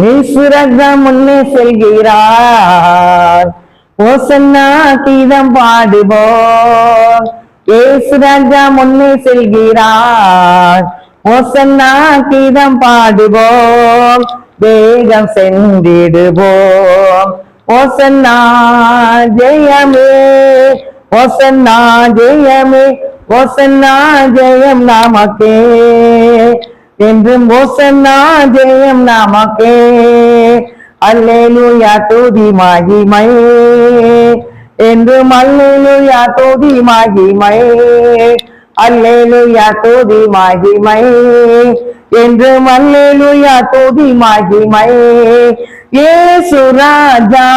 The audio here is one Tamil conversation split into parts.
ஈஸ்வரக முன்னே செல்கிறார் ஓசன்னா கீதம் பாடுவோம். ஏசு முன்னே செல்கிறார் ஓசன்னா கீதம் பாடுவோம். வேகம் சென்றிடுவோம். ஓசன்னா ஜெயமே. ஓசன்னா ஜெயமே. ஓசன்னா ஜெயம் நமக்கே. என்றும் ஓசன்னா ஜெயம் நாமக்கே. அல்லேலூயா தூதி மகிமை. என்றும் அல்லேலூயா தூதி மகிமை. அல்லேலூயா தூதி மகிமை. என்றும் அல்லேலூயா தூதி மகிமை. ஏசு ராஜா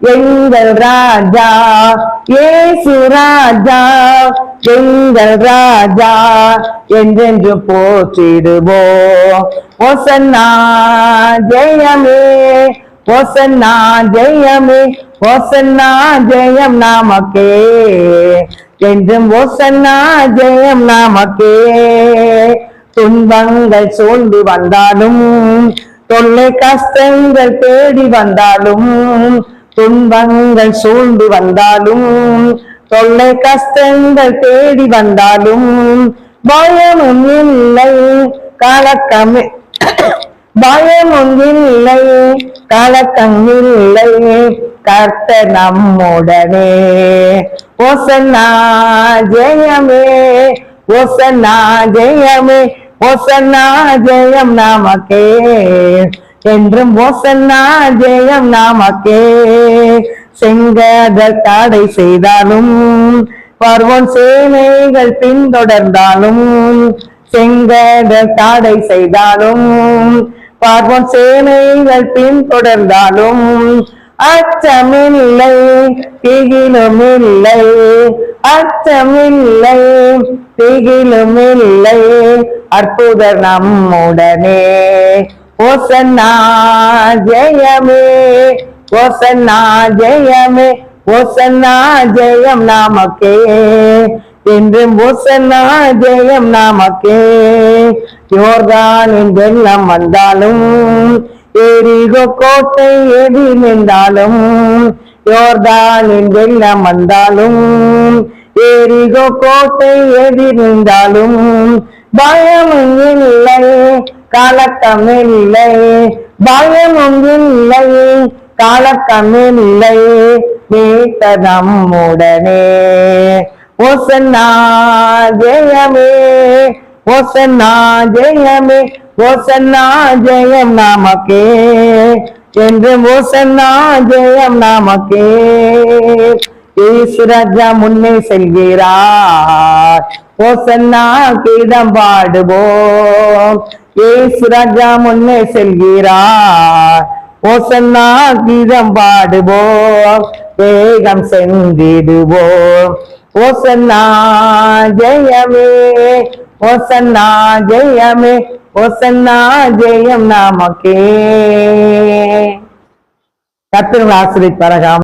எங்கள் ராஜா ஏசு ராஜா எங்கள் ராஜா என்றென்று போற்றிடுவோம் ஒசன்னா ஜெயமே ஒசன்னா ஜெயமே ஒசன்னா ஜெயம் நாமக்கே. என்றும் ஒசன்னா ஜெயம் நாமக்கே. துன்பங்கள் சூழ்ந்து வந்தாலும் தொல்லை கஷ்டங்கள் தேடி வந்தாலும் துன்பங்கள் சூழ்ந்து வந்தாலும் தொல்லை கஷ்டங்கள் தேடி வந்தாலும் பயமும் இல்லை கலக்கம் பயமும் இல்லை கலக்கம் இல்லை. கர்த்த நம்முடனே ஓசன்னா ஜெயமே ஓசன்னா ஜெயமே ஓசன்னா ஜெயம் நமக்கே. என்றும் ஓசன்னா ஜெயம் நாமக்கே. செங்கடல் தடை செய்தாலும் பர்வன் சேனைகள் பின்தொடர்ந்தாலும் செங்கடல் தடை செய்தாலும் பார்வன் சேனைகள் பின்தொடர்ந்தாலும் அச்சமில்லை திகிலுமில்லை அச்சமில்லை திகிலுமில்லை. அற்புதர் நம்முடனே. ஓசன்னா ஜெயமே ஓசன்னா ஜெயமே ஓசன்னா ஜெயம் நாமக்கே. என்றும் ஓசன்னா ஜெயம் நாமக்கே. யோர்தான் என்றெல்லாம் வந்தாலும் எரிகோ கோட்டை எதி நின்றாலும் யோர்தான் என்றெல்லாம் வந்தாலும் எரிகோ கோட்டை எதி நின்றாலும் பயம் இல்லை கலக்கம் இல்லை பயமும் இல்லை கலக்கம் இல்லை மீட்ட ஓசன்னா ஜெயமே ஓசன்னா ஜெயமே ஓசன்னா ஜெயம் நமக்கே. என்று ஓசன்னா ஜெயம் நமக்கே. ஈஸ்வரஜா முன்னே செல்கிறார். ஓசன்னா கீதம் பாடுவோம். ஈஸ்வரஜா முன்னே செல்கிறார். ஓசன்னா கீதம் பாடுவோம். வேகம் சென்றிடுவோம். ஓசன்னா ஜெயமே ஓசன்னா ஜெயமே ஓசன்னா ஜெயம் நாமக்கே. கத்திரங்கள் ஆசிரியர் பரகாம்